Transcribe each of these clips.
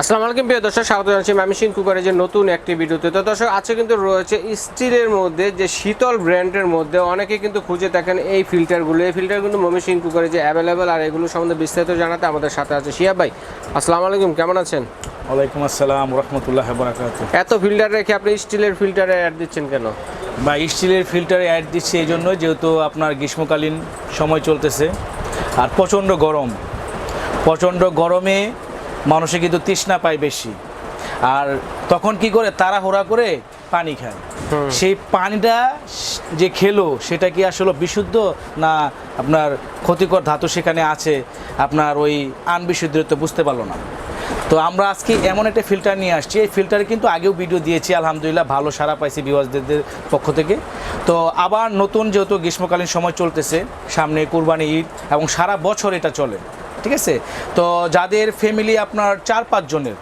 আসসালামু আলাইকুম প্রিয় দর্শক স্বাগত জানাচ্ছি ম্যামিশিন কুকারের যে নতুন একটি ভিডিওতে। তো দর্শক আছে কিন্তু রয়েছে স্টিলের মধ্যে যে শীতল ব্র্যান্ডের মধ্যে অনেকে কিন্তু খুঁজে থাকেন এই ফিল্টারগুলো। এই ফিল্টার কিন্তু মমিশিন কুকারে যে অ্যাভেলেবেল আর এগুলো সম্বন্ধে বিস্তারিত জানাতে আমাদের সাথে আছে শিয়া ভাই। আসসালামু আলাইকুম কেমন আছেন? ওয়ালাইকুম আসসালাম রহমতুল্লাহ বরাকাত এত ফিল্টার রেখে আপনি স্টিলের ফিল্টারে অ্যাড দিচ্ছেন কেন? বা স্টিলের ফিল্টারে অ্যাড দিচ্ছি এই জন্য যেহেতু আপনার গ্রীষ্মকালীন সময় চলতেছে। আর প্রচণ্ড গরম। প্রচণ্ড গরমে মানুষে কিন্তু তৃষ্ণা পায় বেশি। আর তখন কি করে? তাড়াহুড়া করে পানি খায়। সেই পানিটা যে খেলো সেটা কি আসলে বিশুদ্ধ না আপনার ক্ষতিকর ধাতু সেখানে আছে? আপনার ওই আনবিশুদ্ধ তো বুঝতে পারল না। তো আমরা আজকে এমন একটা ফিল্টার নিয়ে আসছি। এই ফিল্টারে কিন্তু আগেও ভিডিও দিয়েছি আলহামদুলিল্লাহ ভালো সারা পাইছি বিওয়াজদের পক্ষ থেকে। তো আবার নতুন যেহেতু গ্রীষ্মকালীন সময় চলতেছে সামনে কুরবানি ঈদ এবং সারা বছর এটা চলে। ঠিক আছে? তো যাদের ফ্যামিলি আপনার চার পাঁচজনের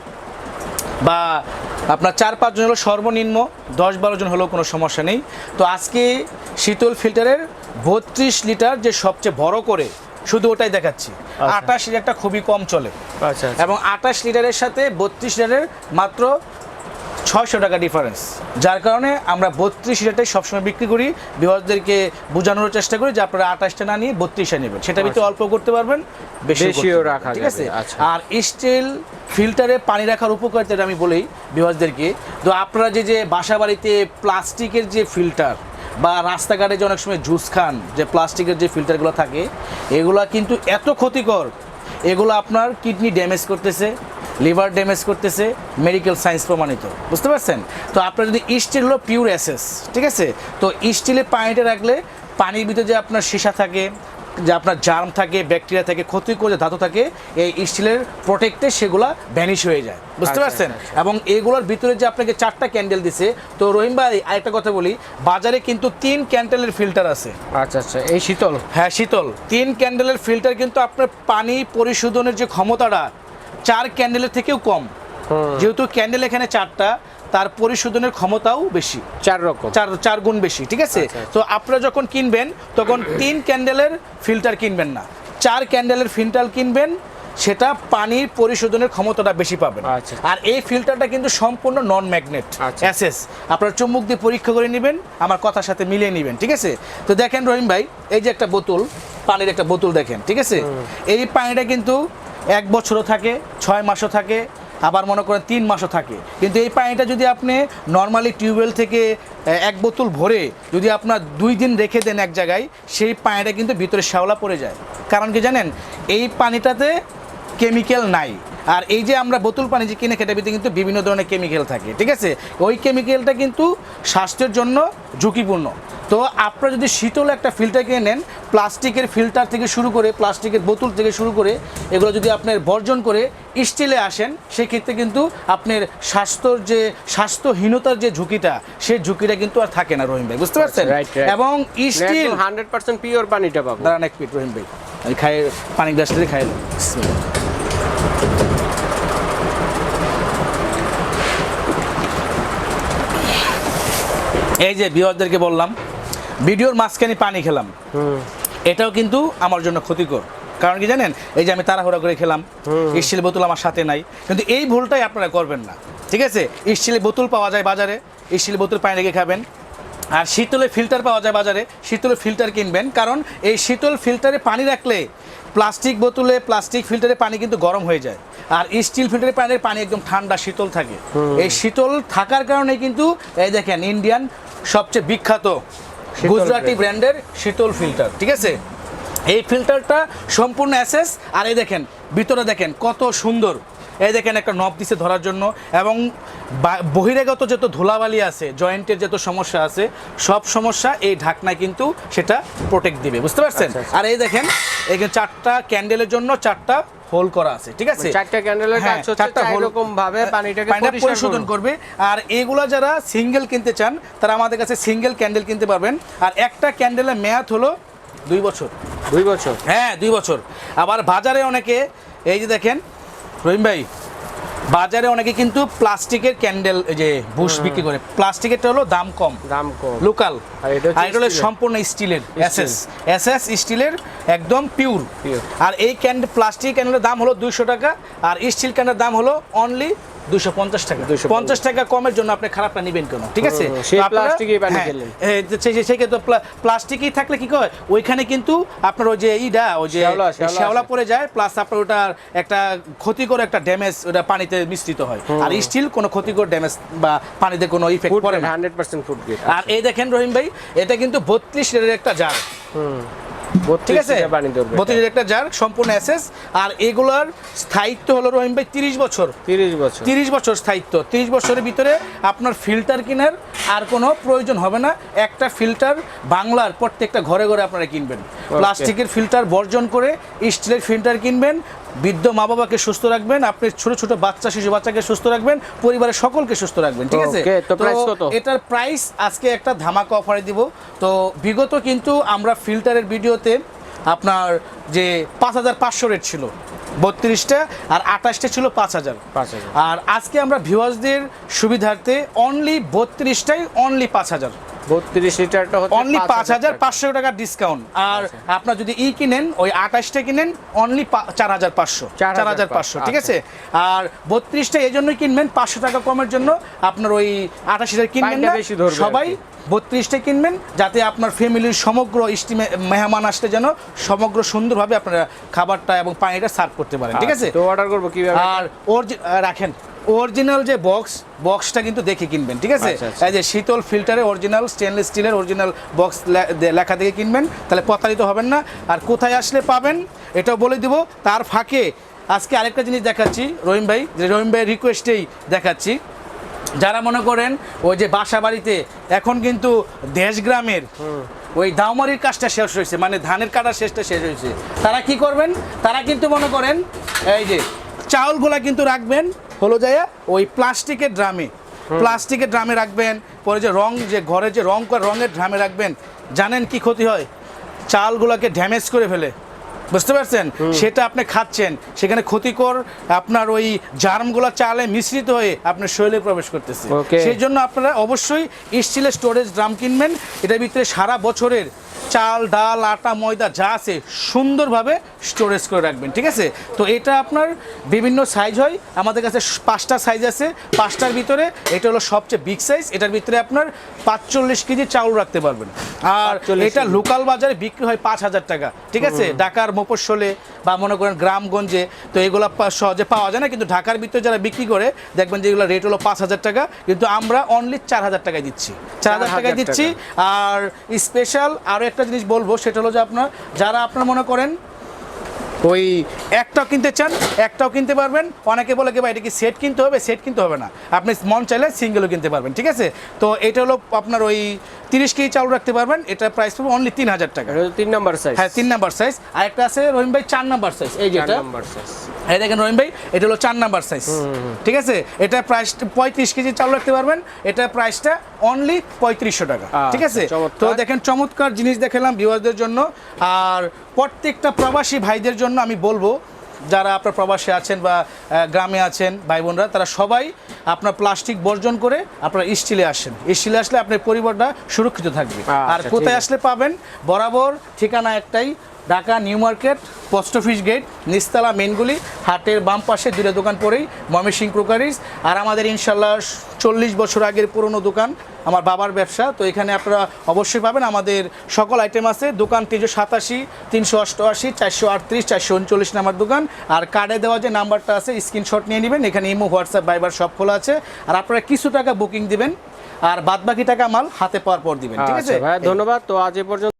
বা আপনার চার পাঁচজন হলো সর্বনিম্ন দশ বারো জন হলেও কোনো সমস্যা নেই। তো আজকে শীতল ফিল্টারের বত্রিশ লিটার যে সবচেয়ে বড় করে শুধু ওটাই দেখাচ্ছি। আটাশ লিটারটা খুবই কম চলে। আচ্ছা এবং আটাশ লিটারের সাথে বত্রিশ লিটারের মাত্র ছয়শো টাকা ডিফারেন্স যার কারণে আমরা বত্রিশ লিটারটাই সবসময় বিক্রি করি। বিভাগদেরকে বোঝানোর চেষ্টা করি যে আপনারা আঠাশটা না নিয়ে বত্রিশটা নেবেন। সেটা ভিতরে অল্প করতে পারবেন বেশি বেশিও রাখা ঠিক আছে? আচ্ছা। আর স্টিল ফিল্টারে পানি রাখার উপকারিতা আমি বলি বিভাগদেরকে তো আপনারা যে যে বাসা বাড়িতে প্লাস্টিকের যে ফিল্টার বা রাস্তাঘাটে যে অনেক সময় জুস খান যে প্লাস্টিকের যে ফিল্টারগুলো থাকে এগুলা কিন্তু এত ক্ষতিকর। এগুলো আপনার কিডনি ড্যামেজ করতেছে লিভার ড্যামেজ করতেছে মেডিকেল সায়েন্স প্রমাণিত। বুঝতে পারছেন? তো আপনার যদি স্টিল হলো পিওর অ্যাসেস ঠিক আছে? তো স্টিলে পানিটা রাখলে পানির ভিতরে যে আপনার সীসা থাকে যে আপনার জার্ম থাকে ব্যাকটেরিয়া থাকে ক্ষতিকর যে ধাতু থাকে এই স্টিলের প্রোটেক্টে সেগুলা ভ্যানিশ হয়ে যায়। বুঝতে আচ্ছা, পারছেন? আচ্ছা, এবং এগুলোর ভিতরে যে আপনাকে চারটা ক্যান্ডেল দিছে তো রহিম ভাই আরেকটা কথা বলি বাজারে কিন্তু তিন ক্যান্ডেলের ফিল্টার আছে। আচ্ছা আচ্ছা এই শীতল? হ্যাঁ শীতল। তিন ক্যান্ডেলের ফিল্টার কিন্তু আপনার পানি পরিশোধনের যে ক্ষমতাটা চার ক্যান্ডেলের থেকেও কম। যেহেতু ক্যান্ডেল এখানে চারটা তার পরিশোধনের ক্ষমতাও বেশি। চার রকম। চার চার গুণ বেশি ঠিক আছে? আচ্ছা, আচ্ছা। তো আপনারা যখন কিনবেন তখন তিন ক্যান্ডেলের ফিল্টার কিনবেন না। চার ক্যান্ডেলের ফিল্টার কিনবেন সেটা পানির পরিশোধনের ক্ষমতাটা বেশি পাবেন। আচ্ছা। আর এই ফিল্টারটা কিন্তু সম্পূর্ণ নন ম্যাগনেট। অ্যাসেস। আপনার চুম্বক দিয়ে পরীক্ষা করে নেবেন আমার কথার সাথে মিলিয়ে নেবেন ঠিক আছে? তো দেখেন রহিম ভাই এই যে একটা বোতল পানির একটা বোতল দেখেন ঠিক আছে? এই পানিটা কিন্তু এক বছরও থাকে, ছয় মাসও থাকে, আবার মনে করেন তিন মাসও থাকে। কিন্তু এই পানিটা যদি আপনি নর্মালি টিউবওয়েল থেকে এক বোতল ভরে যদি আপনার দুই দিন রেখে দেন এক জায়গায়, সেই পানিটা কিন্তু ভিতরে শ্যাওলা পড়ে যায়। কারণ কি জানেন? এই পানিটাতে কেমিক্যাল নাই। আর এই যে আমরা বোতল পানি যে কিনে খেতে কিন্তু বিভিন্ন ধরনের কেমিক্যাল থাকে ঠিক আছে? ওই কেমিক্যালটা কিন্তু স্বাস্থ্যের জন্য ঝুঁকিপূর্ণ। তো আপনারা যদি শীতল একটা ফিল্টার কিনে নেন প্লাস্টিকের ফিল্টার থেকে শুরু করে প্লাস্টিকের বোতল থেকে শুরু করে এগুলো যদি আপনার বর্জন করে স্টিলে আসেন সেক্ষেত্রে কিন্তু আপনার স্বাস্থ্যর যে স্বাস্থ্যহীনতার যে ঝুঁকিটা সেই ঝুঁকিটা কিন্তু আর থাকে না রহিম ভাই বুঝতে পারছেন? right, right. এবং স্টিল হান্ড্রেড পার্সেন্ট পিওর পানিটা পাবো। দাঁড়ান এক মিনিট রহিম ভাই। আমি খাই পানি গ্লাসটা খাই। এই যে বিহারদেরকে বললাম ভিডিওর মাঝখানে পানি খেলাম। এটাও কিন্তু আমার জন্য ক্ষতিকর। কারণ কি জানেন এই যে আমি তাড়াহুড়া করে খেলাম স্টিল বোতল আমার সাথে নাই। কিন্তু এই ভুলটাই আপনারা করবেন না। ঠিক আছে? স্টিল বোতল পাওয়া যায় বাজারে স্টিল বোতল পানি রেখে খাবেন। আর শীতলের ফিল্টার পাওয়া যায় বাজারে। শীতলের ফিল্টার কিনবেন কারণ এই শীতল ফিল্টারে পানি রাখলে প্লাস্টিক বোতলে প্লাস্টিক ফিল্টারে পানি কিন্তু গরম হয়ে যায়। আর স্টিল ফিল্টারে পানির পানি একদম ঠান্ডা শীতল থাকে। এই শীতল থাকার কারণে কিন্তু এই দেখেন ইন্ডিয়ান সবচেয়ে বিখ্যাত গুজরাটি ব্র্যান্ডের শীতল ফিল্টার ঠিক আছে? এই ফিল্টারটা সম্পূর্ণ অ্যাসেস আর এই দেখেন ভিতরে দেখেন কত সুন্দর। এই দেখেন একটা নব দিছে ধরার জন্য এবং বহিরাগত যত ধুলাবালি আছে জয়েন্টের যত সমস্যা আছে সব সমস্যা এই ঢাকনায় কিন্তু সেটা প্রোটেক্ট দিবে বুঝতে পারছেন? আচ্ছা, আচ্ছা। আর এই দেখেন এখানে চারটা ক্যান্ডেলের জন্য চারটা হোল করা আছে ঠিক আছে? চারটা ক্যান্ডেলের হ্যাঁ, কাজ হচ্ছে চারটা চার hole- রকম ভাবে পানিটাকে পানিটা পরিশোধন করবে। আর এগুলা যারা সিঙ্গেল কিনতে চান তারা আমাদের কাছে সিঙ্গেল ক্যান্ডেল কিনতে পারবেন। আর একটা ক্যান্ডেলের মেয়াদ হলো দুই বছর। দুই বছর? হ্যাঁ দুই বছর। আবার বাজারে অনেকে এই যে দেখেন রহিম ভাই বাজারে অনেকে কিন্তু প্লাস্টিকের ক্যান্ডেল যে বুশ বিক্রি করে। প্লাস্টিকেরটা হলো দাম কম। দাম কম। লোকাল আর এটা হলো সম্পূর্ণ স্টিলের এসএস এসএস স্টিলের একদম পিওর আর এই ক্যান্ডেল প্লাস্টিক ক্যান্ডেলের দাম হলো দুইশো টাকা আর স্টিল ক্যান্ডেলের দাম হলো অনলি দুশো পঞ্চাশ টাকা। 250 পঞ্চাশ। টাকা কমের জন্য আপনি খারাপটা নেবেন কেন? ঠিক আছে? সেই হ্যাঁ, ফেললেন। এই যে সে- সেই ক্ষেত্রে প্লাস্টিকই থাকলে কি কয় ওইখানে কিন্তু আপনার ওই যে ইডা ওই যে শ্যাওলা, পড়ে যায় প্লাস আপনার ওটার একটা ক্ষতিকর একটা ড্যামেজ ওটা পানিতে মিশ্রিত হয়। আর স্টিল কোনো ক্ষতিকর ড্যামেজ বা পানিতে কোনো ইফেক্ট পড়ে না। হান্ড্রেড পার্সেন্ট ফুড আর এই দেখেন রহিম ভাই এটা কিন্তু বত্রিশ লিটারের একটা জার ঠিক আছে? বত্রিশ লিটারের একটা জার সম্পূর্ণ অ্যাসেস আর এগুলার স্থায়িত্ব হলো রহিম ভাই তিরিশ বছর। তিরিশ বছর। তিরিশ বছর স্থায়িত্ব। তিরিশ বছরের ভিতরে আপনার ফিল্টার কেনার আর কোনো প্রয়োজন হবে না। একটা ফিল্টার বাংলার প্রত্যেকটা ঘরে ঘরে আপনারা কিনবেন। প্লাস্টিকের ফিল্টার বর্জন করে স্টিলের ফিল্টার কিনবেন বৃদ্ধ মা বাবাকে সুস্থ রাখবেন আপনি ছোট ছোট বাচ্চা শিশু বাচ্চাকে সুস্থ রাখবেন পরিবারের সকলকে সুস্থ রাখবেন ঠিক আছে? তো এটার প্রাইস আজকে একটা ধামাকা অফারে দিব। তো বিগত কিন্তু আমরা ফিল্টারের ভিডিওতে আপনার যে পাঁচ হাজার পাঁচশো রেট ছিল বত্রিশটা আর আঠাশটা ছিল পাঁচ হাজার। পাঁচ হাজার। আর আজকে আমরা ভিউয়ার্সদের সুবিধার্থে অনলি বত্রিশটাই অনলি পাঁচ হাজার। বত্রিশ লিটারটা হচ্ছে অনলি পাঁচ হাজার পাঁচশো টাকা। পাঁচশো টাকার ডিসকাউন্ট আর আপনার যদি ই কিনেন ওই আঠাশটা কিনেন অনলি চার হাজার পাঁচশো। চার হাজার পাঁচশো ঠিক আছে? আর বত্রিশটা এই জন্যই কিনবেন পাঁচশো টাকা কমের জন্য আপনার ওই আঠাশ হাজার কিনবেন না। সবাই। বত্রিশটা কিনবেন যাতে আপনার ফ্যামিলির সমগ্র ইস্টিমে মেহমান আসতে যেন সমগ্র সুন্দরভাবে আপনারা খাবারটা এবং পানিটা সার্ভ করতে পারেন ঠিক আছে? তো অর্ডার করব কীভাবে? আর আহ, রাখেন। অরিজিনাল যে বক্স বক্সটা কিন্তু দেখে কিনবেন ঠিক আছে? আচ্ছা, আচ্ছা। এই যে শীতল ফিল্টারে অরিজিনাল স্টেনলেস স্টিলের অরিজিনাল বক্স লেখা দেখে কিনবেন তাহলে প্রতারিত হবেন না। আর কোথায় আসলে পাবেন এটাও বলে দিব। তার ফাঁকে আজকে আরেকটা জিনিস দেখাচ্ছি রহিম ভাই যে রহিম ভাই রিকোয়েস্টেই দেখাচ্ছি। যারা মনে করেন ওই যে বাসা বাড়িতে এখন কিন্তু দেশ গ্রামের ওই দাউমারির কাজটা শেষ হয়েছে মানে ধানের কাটার শেষটা শেষ হয়েছে। তারা কি করবেন? তারা কিন্তু মনে করেন এই যে চাউলগুলা কিন্তু রাখবেন হলো যায় ওই প্লাস্টিকের ড্রামে। প্লাস্টিকের ড্রামে রাখবেন পরে যে রং যে ঘরে যে রং করে রঙের ড্রামে রাখবেন জানেন কি ক্ষতি হয়? চালগুলোকে ড্যামেজ করে ফেলে। বুঝতে পারছেন? সেটা আপনি খাচ্ছেন। সেখানে ক্ষতিকর আপনার ওই জার্মগুলো চালে মিশ্রিত হয়ে আপনার শরীরে প্রবেশ করতেছে। সেই জন্য আপনারা অবশ্যই স্টিলের স্টোরেজ ড্রাম কিনবেন। এটার ভিতরে সারা বছরের চাল ডাল আটা ময়দা যা আছে সুন্দরভাবে স্টোরেজ করে রাখবেন ঠিক আছে? তো এটা আপনার বিভিন্ন সাইজ হয়। আমাদের কাছে পাঁচটা সাইজ আছে। পাঁচটার ভিতরে এটা হলো সবচেয়ে বিগ সাইজ এটার ভিতরে আপনার পাঁচচল্লিশ কেজি চাউল রাখতে পারবেন। আর এটা লোকাল বাজারে বিক্রি হয় পাঁচ হাজার টাকা ঠিক আছে? ঢাকার মফস্বলে বা মনে করেন গ্রামগঞ্জে তো এগুলো সহজে পাওয়া যায় না। কিন্তু ঢাকার ভিতরে যারা বিক্রি করে দেখবেন যে এগুলো রেট হলো পাঁচ হাজার টাকা। কিন্তু আমরা অনলি চার হাজার টাকায় দিচ্ছি। চার হাজার টাকায় দিচ্ছি। আর স্পেশাল আরও একটা জিনিস বলব, সেটা হলো যে আপনার, যারা আপনার মনে করেন ওই একটাও কিনতে চান, একটাও কিনতে পারবেন, অনেকে বলে কি ভাই, এটা কি সেট কিনতে হবে? সেট কিনতে হবে না। আপনি মন চাইলে সিঙ্গেলও কিনতে পারবেন, ঠিক আছে? তো এটা হলো আপনার ওই তিরিশ কেজি চাউল রাখতে পারবেন এটা প্রাইস পড়বে অনলি তিন হাজার টাকা। তিন নাম্বার সাইজ হ্যাঁ তিন নাম্বার সাইজ আর একটা আছে রহিম ভাই চার নাম্বার সাইজ এই যেটা। নাম্বার সাইজ এই দেখেন রহিম ভাই এটা হলো চার নাম্বার সাইজ ঠিক আছে? এটা প্রাইস পঁয়ত্রিশ কেজি চাল রাখতে পারবেন এটা প্রাইসটা অনলি পঁয়ত্রিশশো টাকা। ঠিক আছে? আচ্ছা, তো দেখেন চমৎকার জিনিস দেখালাম ভিউয়ারদের জন্য। আর প্রত্যেকটা প্রবাসী ভাইদের জন্য আমি বলব যারা আপনার প্রবাসে আছেন বা গ্রামে আছেন ভাই বোনরা তারা সবাই আপনার প্লাস্টিক বর্জন করে আপনার স্টিলে আসেন। স্টিলে আসলে আপনার পরিবারটা সুরক্ষিত থাকবে। আর আচ্ছা, কোথায় আসলে পাবেন? বরাবর ঠিকানা একটাই Dhaka new market post office gate নিস্তালা মেনগুলি হাটের বাম পাশে দুটো দোকান পরেই ময়মনসিং ক্রোকারিজ। আর আমাদের ইনশাল্লাহ চল্লিশ বছর আগের পুরনো দোকান আমার বাবার ব্যবসা। তো এখানে আপনারা অবশ্যই পাবেন। আমাদের সকল আইটেম আছে। দোকান তিনশো সাতাশি তিনশো অষ্টআশি চারশো আটত্রিশ চারশো উনচল্লিশ নাম্বার দোকান। আর কার্ডে দেওয়া যে নাম্বারটা আছে স্ক্রিনশট নিয়ে নেবেন। এখানে ইমো হোয়াটসঅ্যাপ বাইবার সব খোলা আছে। আর আপনারা কিছু টাকা বুকিং দিবেন। আর বাদ বাকি টাকা মাল হাতে পাওয়ার পর দিবেন। ঠিক আছে? আচ্ছা ধন্যবাদ। তো আজ এ পর্যন্ত